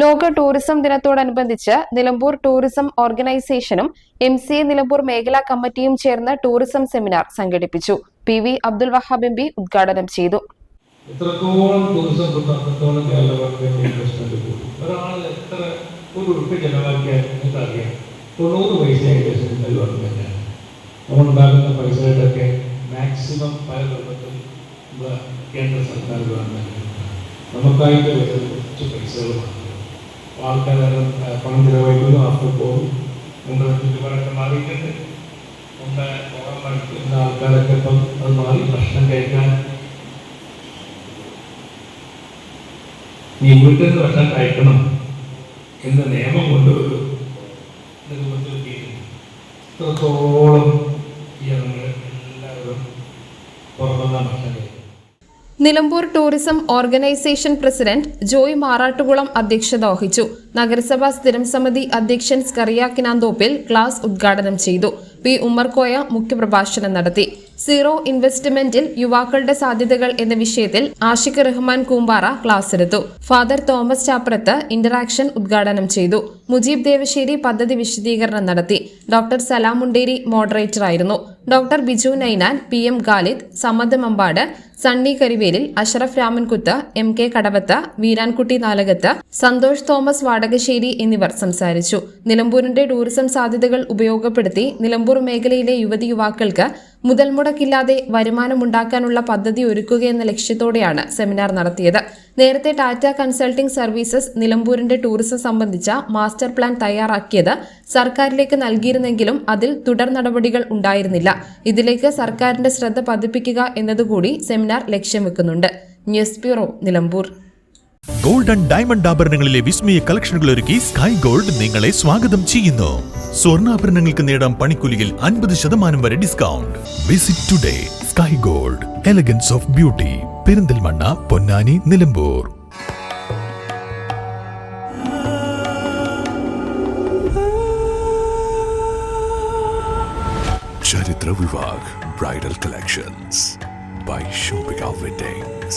ലോക ടൂറിസം ദിനത്തോടനുബന്ധിച്ച് നിലമ്പൂർ ടൂറിസം ഓർഗനൈസേഷനും എം സി എ നിലമ്പൂർ മേഖലാ കമ്മിറ്റിയും ചേർന്ന് ടൂറിസം സെമിനാർ സംഘടിപ്പിച്ചു. P V Abdul Wahab M P ഉദ്ഘാടനം ചെയ്തു. എത്ര മാക്സിമം പല രൂപത്തിൽ കേന്ദ്ര സർക്കാർ ഗവൺമെന്റ് നമുക്കായിട്ട് കുറച്ച് മാത്രം ആൾക്കാരെല്ലാം പണം ചിലവഴിക്കുന്നു അപ്പോൾ പോകും. നമ്മുടെ ചുറ്റുപാടൊക്കെ നമ്മുടെ പോകാൻ പഠിക്കുന്ന ആൾക്കാരൊക്കെ ഇപ്പം അത് മാറി ഭക്ഷണം കഴിക്കാൻ. നീ വീട്ടിൽ നിന്ന് ഭക്ഷണം കഴിക്കണം എന്ന നിയമം ബുദ്ധിമുട്ടിയിരുന്നു ഇത്രത്തോളം ഈ എല്ലാവരും പുറമെന്നാണ് ഭക്ഷണം കഴിക്കുന്നത് Nilambur tourism organisation president Joy Marattukulam അധ്യക്ഷത വഹിച്ചു. നഗരസഭാ സ്ഥിരം സമിതി അധ്യക്ഷൻ സ്കറിയ കിനാന്തോപ്പിൽ ക്ലാസ് ഉദ്ഘാടനം ചെയ്തു. പി ഉമ്മർകോയ മുഖ്യപ്രഭാഷണം നടത്തി. സീറോ ഇൻവെസ്റ്റ്മെന്റിൽ യുവാക്കളുടെ സാധ്യതകൾ എന്ന വിഷയത്തിൽ ആഷിഖ് റഹ്മാൻ കൂമ്പാറ ക്ലാസ് എടുത്തു. ഫാദർ തോമസ് ചാപ്രത്ത് ഇന്ററാക്ഷൻ ഉദ്ഘാടനം ചെയ്തു. മുജീബ് ദേവശ്ശേരി പദ്ധതി വിശദീകരണം നടത്തി. Doctor Salamunderi മോഡറേറ്ററായിരുന്നു. Doctor Biju Ninan P M Khalid Sammad Mampad Sunny Karivelil Ashraf Ramankuth M K Kadavath Veerankutty Nalakath Santhosh Thomas Vadakassery എന്നിവർ സംസാരിച്ചു. നിലമ്പൂരിന്റെ ടൂറിസം സാധ്യതകൾ ഉപയോഗപ്പെടുത്തി നിലമ്പൂർ മേഖലയിലെ യുവതി യുവാക്കൾക്ക് മുതൽ മുടക്കില്ലാതെ വരുമാനമുണ്ടാക്കാനുള്ള പദ്ധതി ഒരുക്കുകയെന്ന ലക്ഷ്യത്തോടെയാണ് സെമിനാർ നടത്തിയത്. നേരത്തെ ടാറ്റ കൺസൾട്ടിംഗ് സർവീസസ് നിലമ്പൂരിന്റെ ടൂറിസം സംബന്ധിച്ച മാസ്റ്റർ പ്ലാൻ തയ്യാറാക്കിയത് സർക്കാരിലേക്ക് നൽകിയിരുന്നെങ്കിലും അതിൽ തുടർ നടപടികൾ ഉണ്ടായിരുന്നില്ല. ഇതിലേക്ക് സർക്കാരിന്റെ ശ്രദ്ധ പതിപ്പിക്കുക എന്നതുകൂടി സെമിനാർ ലക്ഷ്യം വെക്കുന്നുണ്ട്. News bureau Nilambur. Golden diamond ആഭരണങ്ങളിലെ വിസ്മയ കളക്ഷനുകൾ ഒരുക്കി സ്കൈ ഗോൾഡ് നിങ്ങളെ സ്വാഗതം ചെയ്യുന്നു. സ്വർണാഭരണങ്ങൾക്ക് നേടാം പണിക്കൂലിയിൽ അൻപത് ശതമാനം വരെ discount. Visit today Sky gold elegance of beauty Perinthalmanna Ponnani Nilambur. Charitra Vivag Bridal Collections by Shobika Weddings.